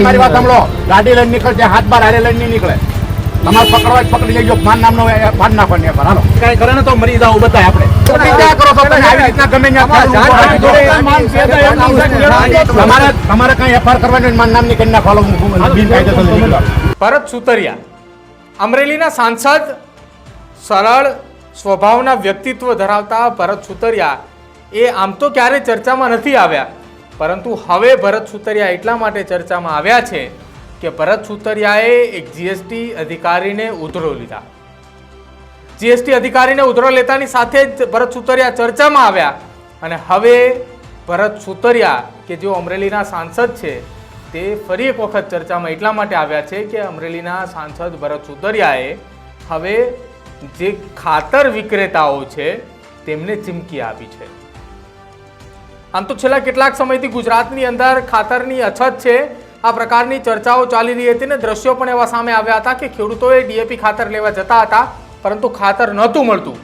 તમારી વાત સાંભળો. ગાડી લઈને નીકળશે હાથ બાર હારે લઈને નહીં નીકળે. તમારે પકડવા પકડી લેજો માન નામનો પાડ નાખવાની એકવાર હાલો. કઈ કરે ને તો મરી જાવ બતાય આપણે. કરો છો તમે આવી રીતના ગમે તમારે તમારે કઈ એફઆર કરવાની માન નામની કરી નાખો. હું ભરત સુતરિયા અમરેલીના સાંસદ સરળ સ્વભાવના વ્યક્તિત્વ ધરાવતા ભરત સુતરિયા એ આમ તો ક્યારે ચર્ચામાં નથી આવ્યા. પરંતુ હવે ભરત સુતરિયા એટલા માટે ચર્ચામાં આવ્યા છે કે ભરત સુતરિયાએ એક જીએસટી અધિકારીને ઉધરો લીધા. જીએસટી અધિકારીને ઉધરો લેતાની સાથે જ ભરત સુતરિયા ચર્ચામાં આવ્યા અને હવે ભરત સુતરિયા કે જેઓ અમરેલીના સાંસદ છે, તે ફરી એક વખત ચર્ચામાં એટલા માટે આવ્યા છે કે અમરેલીના સાંસદ ભરત સુતરિયાએ હવે જે ખાતર વિક્રેતાઓ છે, તેમને ચીમકી આપી છે. આમ તો છેલ્લા કેટલાક સમયથી ગુજરાતની અંદર ખાતરની અછત છે. આ પ્રકારની ચર્ચાઓ ચાલી રહી હતી ને દ્રશ્યો પણ એવા સામે આવ્યા હતા કે ખેડૂતોએ ડીએપી ખાતર લેવા જતા હતા, પરંતુ ખાતર નહોતું મળતું.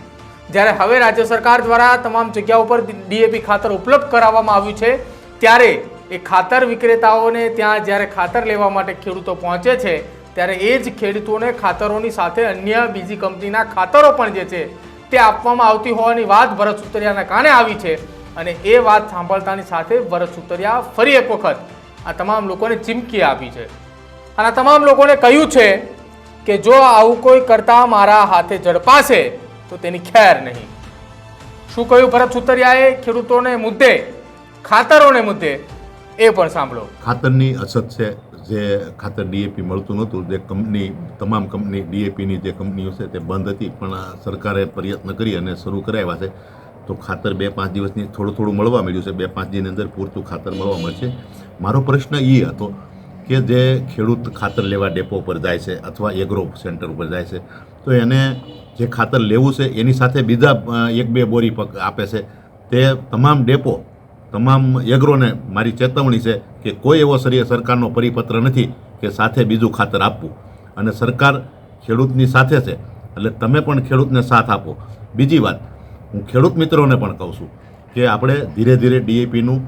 જ્યારે હવે રાજ્ય સરકાર દ્વારા તમામ જગ્યાઓ પર ડીએપી ખાતર ઉપલબ્ધ કરાવવામાં આવ્યું છે, ત્યારે એ ખાતર વિક્રેતાઓને ત્યાં જ્યારે ખાતર લેવા માટે ખેડૂતો પહોંચે છે, ત્યારે એ જ ખેડૂતોને ખાતરોની સાથે અન્ય બીજી કંપનીના ખાતરો પણ જે છે તે આપવામાં આવતી હોવાની વાત ભરત સુતરિયાના કાને આવી છે? અને એ વાત સાંભળતાની સાથે વરસ સુતરિયા ફરી એક વખત આ તમામ લોકોને ચીમકી આપી છે. અને આ તમામ લોકોને કહ્યું છે કે જો આવું કોઈ કરતા મારા હાથે ઝડપાશે, તો તેની ખેર નહીં. શું કહ્યું ભરત સુતરિયાએ ખેડૂતોને મુદ્દે, ખાતરોને મુદ્દે? એ પણ સાંભળો. ખાતરની અછત છે જે ખાતર ડીએપી મળતું નહોતું, જે કંપની, તમામ કંપની ડીએપીની જે કંપનીઓ છે તે બંધ હતી, પણ સરકારે પ્રયત્ન કરી અને શરૂ કરાવ્યા છે. તો ખાતર બે પાંચ દિવસની થોડું થોડું મળવા મળ્યું છે, બે પાંચ દિનની અંદર પૂરતું ખાતર મળવા મળશે. મારો પ્રશ્ન એ હતો કે જે ખેડૂત ખાતર લેવા ડેપો પર જાય છે અથવા એગ્રો સેન્ટર ઉપર જાય છે, તો એને જે ખાતર લેવું છે એની સાથે બીજા એક બે બોરી પગ આપે છે. તે તમામ ડેપો, તમામ એગ્રોને મારી ચેતવણી છે કે કોઈ એવો સરી સરકારનો પરિપત્ર નથી કે સાથે બીજું ખાતર આપવું. અને સરકાર ખેડૂતની સાથે છે, એટલે તમે પણ ખેડૂતને સાથ આપો. બીજી વાત હું ખેડૂત મિત્રોને પણ કહું છું કે આપણે ધીરે ધીરે ડીએપીનું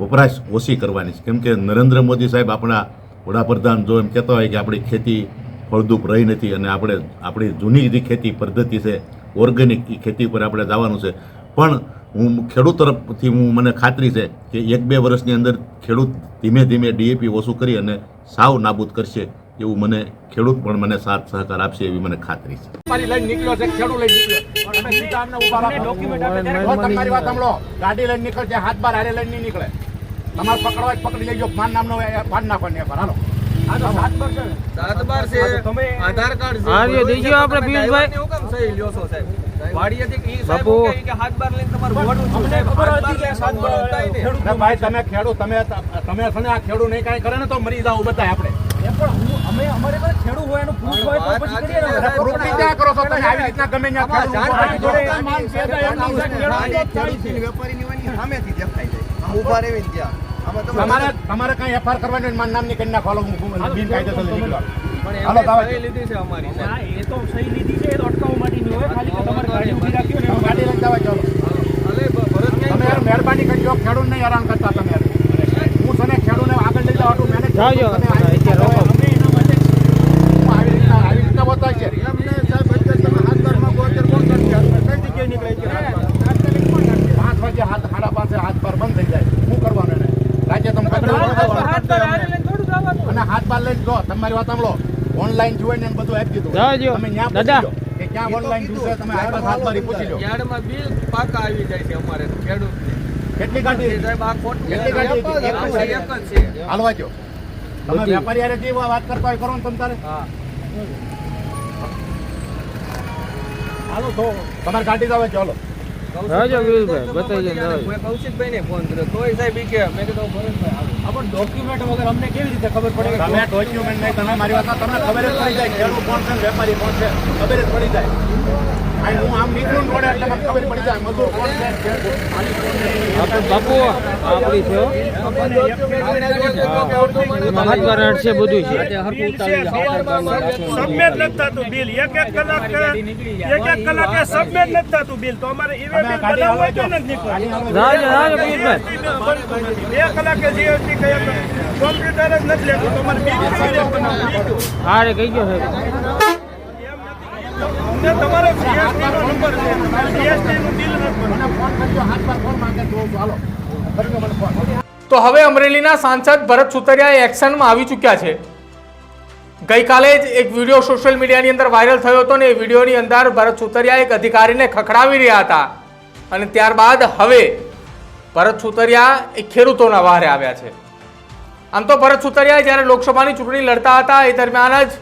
વપરાશ ઓછી કરવાની છે. કેમ કે નરેન્દ્ર મોદી સાહેબ આપણા વડાપ્રધાન જો એમ કહેતા હોય કે આપણી ખેતી ફળદ્રુપ રહી નથી અને આપણે આપણી જૂની જે ખેતી પદ્ધતિ છે, ઓર્ગેનિક ખેતી પર આપણે જવાનું છે. પણ હું ખેડૂત તરફથી હું મને ખાતરી છે કે એક બે વર્ષની અંદર ખેડૂત ધીમે ધીમે ડીએપી ઓછું કરી અને સાવ નાબૂદ કરશે. એવું મને ખેડૂત પણ મને સાથ સહકાર આપશે એવી મને ખાતરી છે. તમારી લઈને નીકળ્યો છે ખેડૂત લઈને નીકળ્યો. તમે સીધા અમને ઊભા રાખો. જો તમારી વાત સાંભળો. ગાડી લઈને નીકળશે હાથ બાર હારે લઈને નહીં નીકળે. તમારે પકડવા જ પકડી લેજો. માન નામનો એ પાડ નાખવાની એકવાર હાલો. સાતબાર છે આધાર છે. હા, એ દઈ ગયો આપણે અરે ભાઈ તમે ખેડૂત તમે ખેડૂત છો ખેડૂત સામેથી જાય ત્યાં. તમારે તમારે કઈ એફઆર કરવાની મારા મારું નામની કરી નાખો. હું લીધી છે અમારી એ તો સહી લીધી છે એ તો અટકાવવા માટેની હોય. ખાલી તમારે ગાડી ઊભી રાખી હોય ગાડી લઈને જવા ચાલો. મહેરબાની કરજો. ખેડૂત નહીં હેરાન કરતા તમે. હું તને ખેડૂત આગળ લઈ જાઉં મેનેજ જાજો. તમે આવી રીતના અત્યારે રોકો. તમે એના માટે હું આવી રીતના આવી રીતના બતાય છે એમને સાહેબ અત્યારે તમે હાથ બારમાં ગો અત્યારે કોણ કરશે? હાથ બાર કઈ જગ્યાએ નીકળે છે હાથ બાર? પાંચ વાગે હાથ સાડા પાંચે હાથ પર બંધ થઈ જાય શું કરવાનું એને રાજ્ય તમે પકડો અને હાથ બાર લઈને જો તમારી વાત સાંભળો. ઓનલાઈન ને બધું આપી દીધું. તમે ન્યા દાદા. કે ક્યાં ઓનલાઈન જોશે તમે હાથ બાર હાથ બારી પૂછી લો યાર્ડમાં બિલ પાકા આવી જાય છે અમારે ખેડૂતને. કેટલી ગાડી સાહેબ આ ખોટું કેટલી ગાડી? એક જ છે, એક જ છે. હાલવા જો તમે વેપારી હારે જે વાત કરતા હોય કરો ને તમ તારે. હા. હાલો તો તમારે ગાડી જ આવે ચાલો રાજો વીરભાઈ, બતાવી. મેં કૌશિકભાઈને ફોન કર્યો તોય સાહેબ કે મેં કીધું ભરતભાઈ આવો. આપણ ડોક્યુમેન્ટ વગર અમને કેવી રીતે ખબર પડે તમે ડોક્યુમેન્ટ નહીં તમે મારી વાત તમને ખબર જ પડી જાય ખેડૂત કોણ છે ને વેપારી કોણ છે ખબર જ પડી જાય હું આમ નીકળું રોડે એટલે મને ખબર પડી જાય મજૂર કોણ છે. બાપુ આપણી છે છે બધું છે. સબમિટ નથી થતું બિલ. એક એક કલાક એક એક કલાકે સબમિટ નથી થતું બિલ. તો અમારે ઈ તમે બિલ બનાવવું હોય તો નથી નીકળતું. બે કલાકે જીએસટી કયા કોમ્પ્યુટર જ નથી લેતું. તમારે બિલ બનાવવું? કહી ગયો સાહેબ. અમને તમારો જીએસટી નો નંબર છે. જીએસટી નું બિલ મને ફોન કરજો હાથ પર ફોન માંગે તો હાલો કરજો મને ફોન તો હવે અમરેલીના સાંસદ ભરત સુતરિયા એક્શનમાં આવી ચૂક્યા છે. ગઈકાલે જ એક વીડિયો સોશિયલ મીડિયાની અંદર વાયરલ થયો હતો ને એ વિડીયોની અંદર ભરત સુતરિયા એક અધિકારીને ખખડાવી રહ્યા હતા. અને ત્યારબાદ હવે ભરત સુતરિયા એ ખેડૂતોના વારે આવ્યા છે. આમ તો ભરત સુતરિયા જ્યારે લોકસભાની ચૂંટણી લડતા હતા એ દરમિયાન જ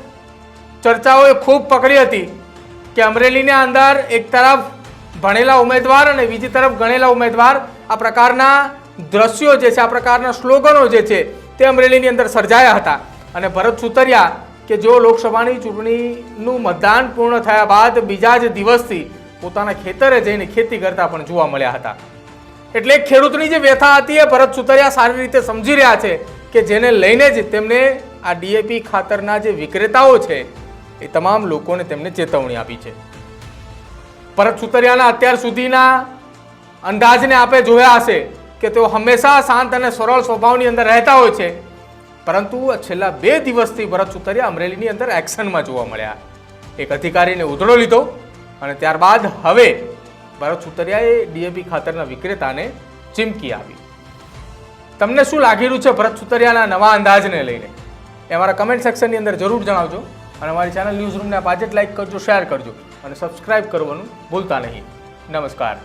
ચર્ચાઓએ ખૂબ પકડી હતી. કે અમરેલીની અંદર એક તરફ ભણેલા ઉમેદવાર અને બીજી તરફ ગણેલા ઉમેદવાર આ પ્રકારના દ્રશ્યો જે છે, આ પ્રકારના સ્લોગનો જે છે, તે અમરેલીની અંદર સર્જાયા હતા. અને ભરત સુતરિયા કે જેઓ લોકસભાની ચૂંટણીનું મતદાન પૂર્ણ થયા બાદ બીજા જ દિવસથી પોતાના ખેતરે જઈને ખેતી કરતા પણ જોવા મળ્યા હતા. એટલે ખેડૂતની જે વ્યથા હતી એ ભરત સુતરિયા સારી રીતે સમજી રહ્યા છે કે જેને લઈને જ તેમને આ ડીએપી ખાતરના જે વિક્રેતાઓ છે એ તમામ લોકોને તેમને ચેતવણી આપી છે. પરત સુતરિયાના અત્યાર સુધીના અંદાજને આપે જોયા હશે કે તેઓ હંમેશા શાંત અને સરળ સ્વભાવની અંદર રહેતા હોય છે. પરંતુ છેલ્લા બે દિવસથી ભરત સુતરિયા અમરેલીની અંદર એક્શનમાં જોવા મળ્યા. એક અધિકારીને ઉધડો લીધો અને ત્યારબાદ હવે ભરત સુતરિયાએ ડીએપી ખાતરના વિક્રેતાને ચીમકી આપી. તમને શું લાગી રહ્યું છે ભરત સુતરિયાના નવા અંદાજને લઈને? એ અમારા કમેન્ટ સેક્શનની અંદર જરૂર જણાવજો. અને અમારી ચેનલ ન્યૂઝ રૂમને આજે જ લાઈક કરજો શેર કરજો અને સબસ્ક્રાઇબ કરવાનું ભૂલતા નહીં. નમસ્કાર.